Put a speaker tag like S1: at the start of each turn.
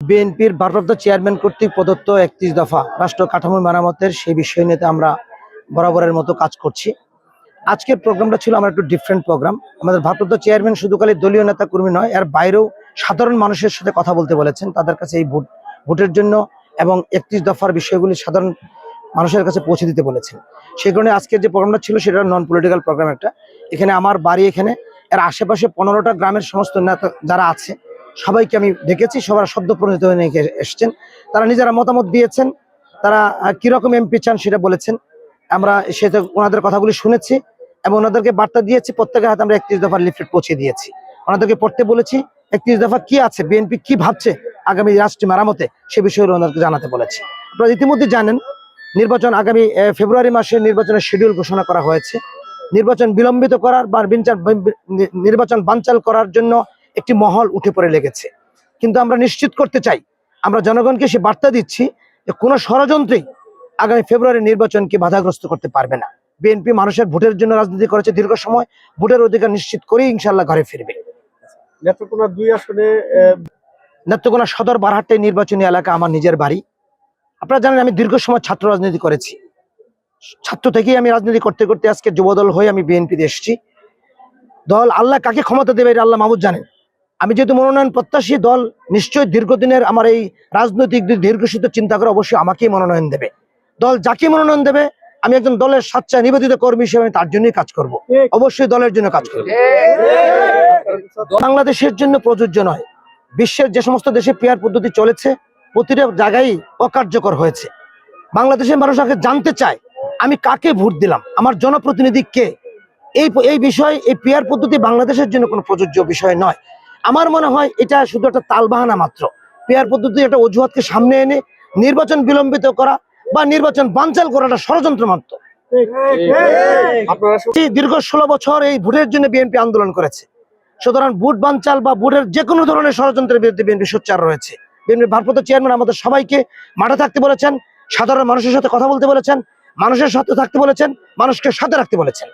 S1: বিএনপির ভারপ্রাপ্ত চেয়ারম্যান কর্তৃক প্রদত্ত একত্রিশ দফা রাষ্ট্র কাঠামো মেরামতের সেই বিষয় নিয়ে আমরা বরাবরের মতো কাজ করছি। আজকের প্রোগ্রামটা ছিল আমার একটু ডিফারেন্ট প্রোগ্রাম আমাদের ভারপ্রাপ্ত চেয়ারম্যান শুধু খালি দলীয় নেতা কর্মী নয়, এর বাইরেও সাধারণ মানুষের সাথে কথা বলতে বলেছেন। তাদের কাছে এই ভোট, ভোটের জন্য এবং একত্রিশ দফার বিষয়গুলি সাধারণ মানুষের কাছে পৌঁছে দিতে বলেছেন সেই কারণে আজকের যে প্রোগ্রামটা ছিল, সেটা নন পলিটিক্যাল প্রোগ্রাম একটা। এখানে আমার বাড়ি এখানে, এর আশেপাশে পনেরোটা গ্রামের সমস্ত নেতা যারা আছে, সবাইকে আমি ডেকেছি, সবার শব্দ পরিণত হয়ে নিয়ে এসছেন। তারা নিজেরা মতামত দিয়েছেন, তারা কীরকম এমপি চান সেটা বলেছেন। আমরা সেটা, ওনাদের কথাগুলি শুনেছি এবং ওনাদেরকে বার্তা দিয়েছি, প্রত্যেকের হাতে আমরা একত্রিশ দফার লিফলেট পৌঁছে দিয়েছি। ওনাদেরকে পড়তে বলেছি, একত্রিশ দফা কি আছে বিএনপি কি ভাবছে আগামী রাষ্ট্রীয় মেরামতে, সে বিষয়ে ওনাদেরকে জানাতে বলেছি। আপনারা ইতিমধ্যে জানেন নির্বাচন আগামী ফেব্রুয়ারি মাসে নির্বাচনের শিডিউল ঘোষণা করা হয়েছে। নির্বাচন বিলম্বিত করার বা নির্বাচন বানচাল করার জন্য একটি মহল উঠে পড়ে লেগেছে। কিন্তু আমরা নিশ্চিত করতে চাই আমরা জনগণকে সে বার্তা দিচ্ছি যে কোনো ষড়যন্ত্রেই আগামী ফেব্রুয়ারি নির্বাচনকে বাধাগ্রস্ত করতে পারবে না। বিএনপি মানুষের ভোটের জন্য রাজনীতি করেছে দীর্ঘ সময় ভোটের অধিকার নিশ্চিত করেই ইনশাল্লাহ ঘরে ফিরবে।
S2: নেত্রকোনা দুই আসনে
S1: নেত্রকোনা সদর বারহাট্টাই নির্বাচনী এলাকা আমার নিজের বাড়ি। আপনারা জানেন আমি দীর্ঘ সময় ছাত্র রাজনীতি করেছি। ছাত্র থেকেই আমি রাজনীতি করতে করতে আজকে যুবদল হয়ে আমি বিএনপিতে এসেছি। দল আল্লাহ কাকে ক্ষমতা দেবে এটা আল্লাহ মাহমুদ জানেন। আমি যেহেতু মনোনয়ন প্রত্যাশী, দল নিশ্চয়ই দীর্ঘদিনের আমার এই রাজনৈতিক দীর্ঘসূত্র চিন্তা করে অবশ্যই আমাকেই মনোনয়ন দেবে। দল যাকে মনোনয়ন দেবে, আমি একজন দলের সাচ্চা নিবেদিত কর্মী হিসেবে আমি তার জন্যই কাজ করব। অবশ্যই দলের জন্য কাজ করব। বাংলাদেশের জন্য প্রযোজ্য নয়। বিশ্বের যে সমস্ত দেশে পেয়ার পদ্ধতি চলেছে প্রতিটা জায়গায় অকার্যকর হয়েছে। বাংলাদেশের মানুষ আগে জানতে চায়, আমি কাকে ভোট দিলাম, আমার জনপ্রতিনিধি কে? এই এই বিষয়, এই পেয়ার পদ্ধতি বাংলাদেশের জন্য কোনো প্রযোজ্য বিষয় নয়। আমার মনে হয় এটা শুধু একটা তালবাহানা মাত্র। পেয়ার পদ্ধতি একটা অজুহাতকে সামনে এনে নির্বাচন বিলম্বিত করা বা নির্বাচন বানচাল করাটা ষড়যন্ত্র মাত্র। দীর্ঘ ষোলো বছর এই ভোটের জন্য বিএনপি আন্দোলন করেছে। সুতরাং ভোট বানচাল বা ভোটের যে কোনো ধরনের ষড়যন্ত্রের বিরুদ্ধে বিএনপি সোচ্চার রয়েছে। বিএনপি ভারপ্রাপ্ত চেয়ারম্যান আমাদের সবাইকে মাঠে থাকতে বলেছেন, সাধারণ মানুষের সাথে কথা বলতে বলেছেন, মানুষের সাথে থাকতে বলেছেন, মানুষকে সাথে রাখতে বলেছেন।